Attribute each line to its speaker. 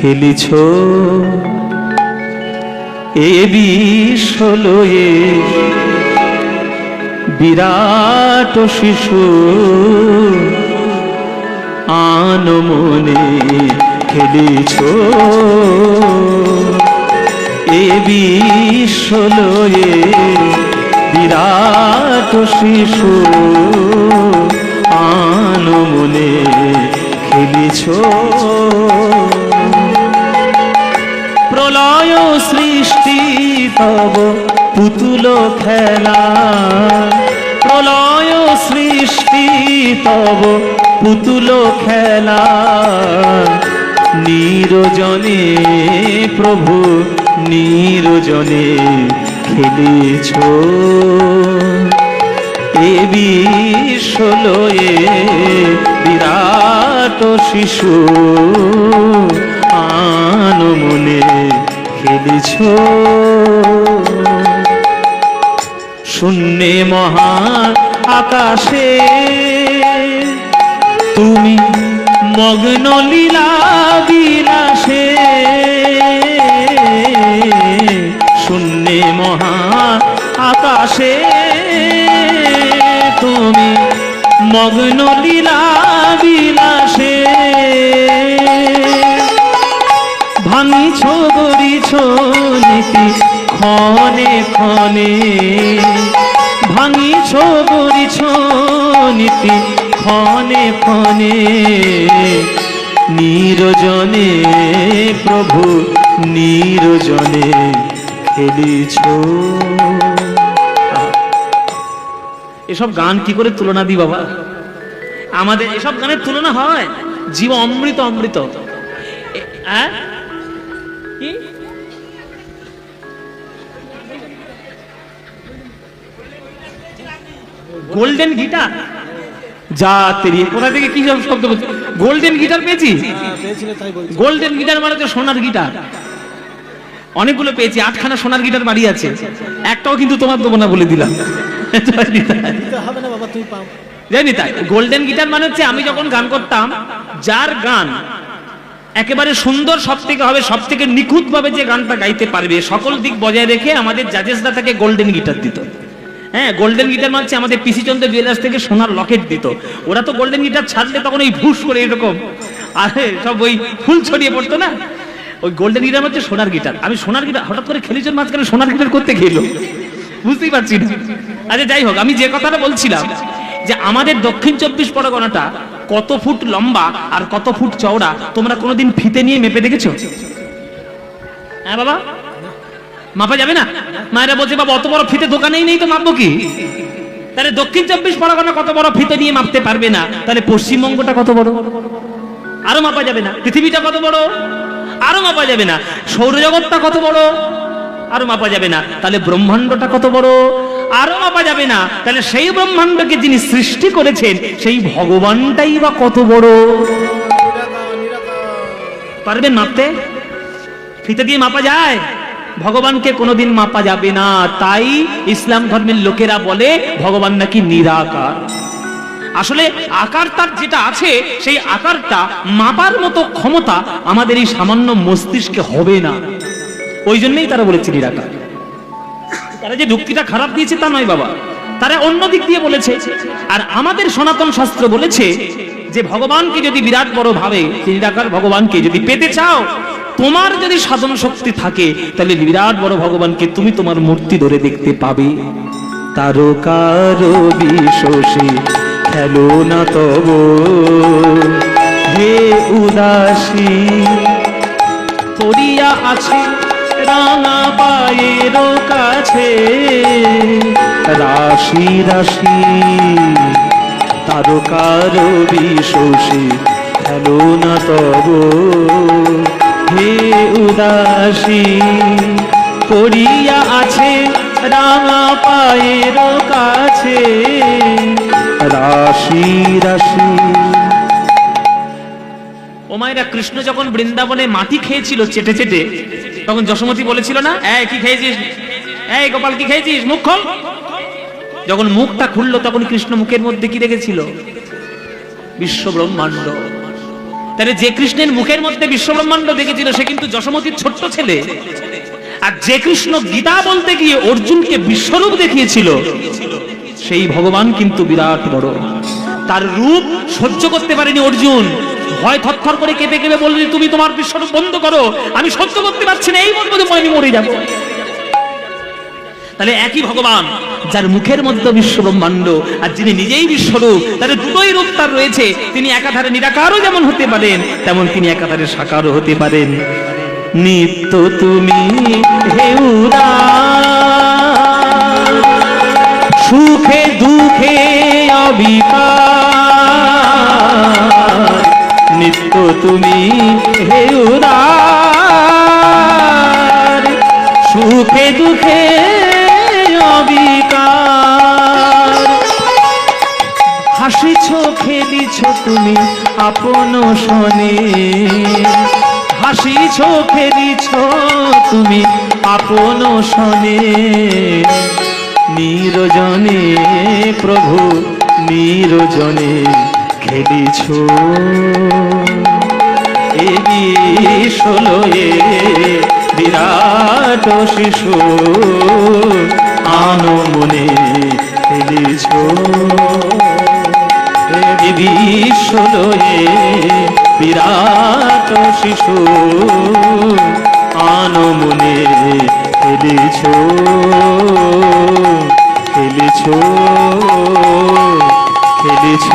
Speaker 1: খেলিছ? এ বিষ হলো এ বিরাট শিশু। আনমনে খেলিছ? এ বিষ হলো এ বিরাট শিশু। আনমনে খেলিছ? তব পুতুল খেলা। প্রলয় সৃষ্টি তব পুতুল খেলা। নিরজনে প্রভু, নিরজনে খেলেছ। এ বিশ্বলো এ বিরাট শিশু, আনমনে খেলেছ। শূন্যে মহান আকাশে। তুমি মগ্ন লীলা বিলাসে। শূন্যে মহান আকাশে। তুমি মগ্ন লীলা বিলাসে। ভাঙিছ গড়িছ নীতি ক্ষণে ক্ষণে ভাঙিছ গড়িছ নীতি ক্ষণে ক্ষণে নিরজনে প্রভু, নিরজনে খেলিছ। এসব গান কি করে তুলনা দিই বাবা? আমাদের এসব গানের তুলনা হয় জীব অমৃত অমৃত। হ্যাঁ কি? গোল্ডেন গিটার যা তেরি কোথা থেকে কি সব শব্দ বলছি গোল্ডেন গিটার পেয়েছি? গোল্ডেন গিটার মানে তো সোনার গিটার অনেকগুলো পেয়েছি আটখানা সোনার গিটার বাড়ি আছে। একটাও কিন্তু তোমার দেবো না বলে দিলাম। জানি তাই গোল্ডেন গিটার মানে হচ্ছে আমি যখন গান করতাম যার গান একেবারে সুন্দর সব থেকে হবে সব থেকে নিখুঁত ভাবে যে গানটা গাইতে পারবে সকল দিক বজায় রেখে আমাদের জাজেসরা তাকে গোল্ডেন গিটার দিত। হ্যাঁ গোল্ডেন গিটার মানে হচ্ছে আমাদের পিসি চন্দ্র জুয়েলার্স থেকে সোনার লকেট দিত। ওরা তো গোল্ডেন গিটার ছাড়লে তখন ওই ভুস করে এরকম। আরে, সব ওই ফুল ছড়িয়ে পড়তো না? ওই গোল্ডেন গিটার হচ্ছে সোনার গিটার আমি সোনার গিটার হঠাৎ করে খেলেছেন মাঝখানে সোনার গিটার করতে খেলো বুঝতেই পারছি না। আচ্ছা যাই হোক, আমি যে কথাটা বলছিলাম যে আমাদের দক্ষিণ চব্বিশ পরগনাটা কত ফুট লম্বা আর কত ফুট চওড়া, তোমরা কোনোদিন ফিতে নিয়ে মেপে দেখেছ? হ্যাঁ বাবা? মাপা যাবে না? মায়েরা বলছে, বাবা, অত বড় ফিতে দোকানেই নেই তো মাপবো কি? তাহলে দক্ষিণ চব্বিশ পরগনা কত বড় ফিতে নিয়ে মাপতে পারবে না? তাহলে পশ্চিমবঙ্গটা কত বড়? আরও মাপা যাবে না। পৃথিবীটা কত বড়? আরও মাপা যাবে না। সৌরজগৎটা কত বড়? আরও মাপা যাবে না। তাহলে ব্রহ্মাণ্ডটা কত বড়? আরও মাপা যাবে না। তাহলে সেই ব্রহ্মাণ্ডকে যিনি সৃষ্টি করেছেন, সেই ভগবানটাই বা কত বড়? পারবেন মাপতে? ফিতে দিয়ে মাপা যায়? ভগবানকে কোনোদিন মাপা যাবে না। তাই ইসলাম ধর্মের লোকেরা বলে, ভগবান নাকি নিরাকার। আসলে আকার তার যেটা আছে, সেই আকারটা মাপার মতো ক্ষমতা আমাদের এই সামান্য মস্তিষ্কে হবে না। ওই জন্যই তারা বলেছে নিরাকার। তারা যে যুক্তিটা খারাপ দিয়েছে তা নয় বাবা। তারা অন্য দিক দিয়ে বলেছে, আর আমাদের সনাতন শাস্ত্র বলেছে যে ভগবানকে যদি বিরাট বড় ভাবে নিরাকার ভগবানকে যদি পেতে চাও তোমার যদি সাধন শক্তি থাকে, তাহলে বিরাট বড় ভগবানকে তুমি তোমার মূর্তি ধরে দেখতে পাবে। তারকার বিশ্বসী খেলো না তব। হে উদাসী, পড়িয়া আছে রাঙা পায়ের কাছে। রাশি রাশি তারকার বিশ্বসী খেলো না তব। হে উদাসী, করিয়া আছে রাঙা পায়ের কাছে। রাশি রাশি। ও মায়েরা, কৃষ্ণ যখন বৃন্দাবনে মাটি খেয়েছিল চেটে চেটে, তখন যশোমতী বলেছিল না, এই, কি খেয়েছিস? এই, গোপাল, কি খেয়েছিস? মুখ খোল। যখন মুখটা খুললো, তখন কৃষ্ণ মুখের মধ্যে কি রেখেছিল বিশ্ব ব্রহ্মাণ্ড তাহলে যে কৃষ্ণের মুখের মধ্যে বিশ্বব্রহ্মাণ্ড দেখেছিল, সে কিন্তু যশোমতির ছোট্ট ছেলে। আর যে কৃষ্ণ গীতা বলতে গিয়ে অর্জুনকে বিশ্বরূপ দেখিয়েছিল, সেই ভগবান কিন্তু বিরাট বড়। তার রূপ সহ্য করতে পারেনি অর্জুন। ভয় থরথর করে কেঁপে কেঁপে বললি তুমি তোমার বিশ্বরূপ বন্ধ করো, আমি সহ্য করতে পারছি না, এই বলব আমি মরে যাব। তাহলে একই ভগবান। যার মুখের মধ্যে বিশ্ব ব্রহ্মাণ্ড আর যিনি নিজেই বিশ্বরূপ তাহলে দুটোই রূপ তার রয়েছে। তিনি একাধারে নিরাকারও যেমন হতে পারেন, তেমন তিনি একাধারে সাকারও হতে পারেন। নিত্য তুমি সুখে দুঃখে নিত্য তুমি হেউরা সুখে দুঃখে অবিকার। হাসিছ খেলিছ তুমি আপন শনে। হাসিছ খেলিছ তুমি আপন শনে। নিরজনে প্রভু, নিরজনে খেলিছ। এ বিশ্বলয়ে বিরাট শিশু। আনো মনে খেলিছ এ বিশ্বলয়ে বিরাট শিশু আনো মনে খেলিছ খেলিছ খেলিছ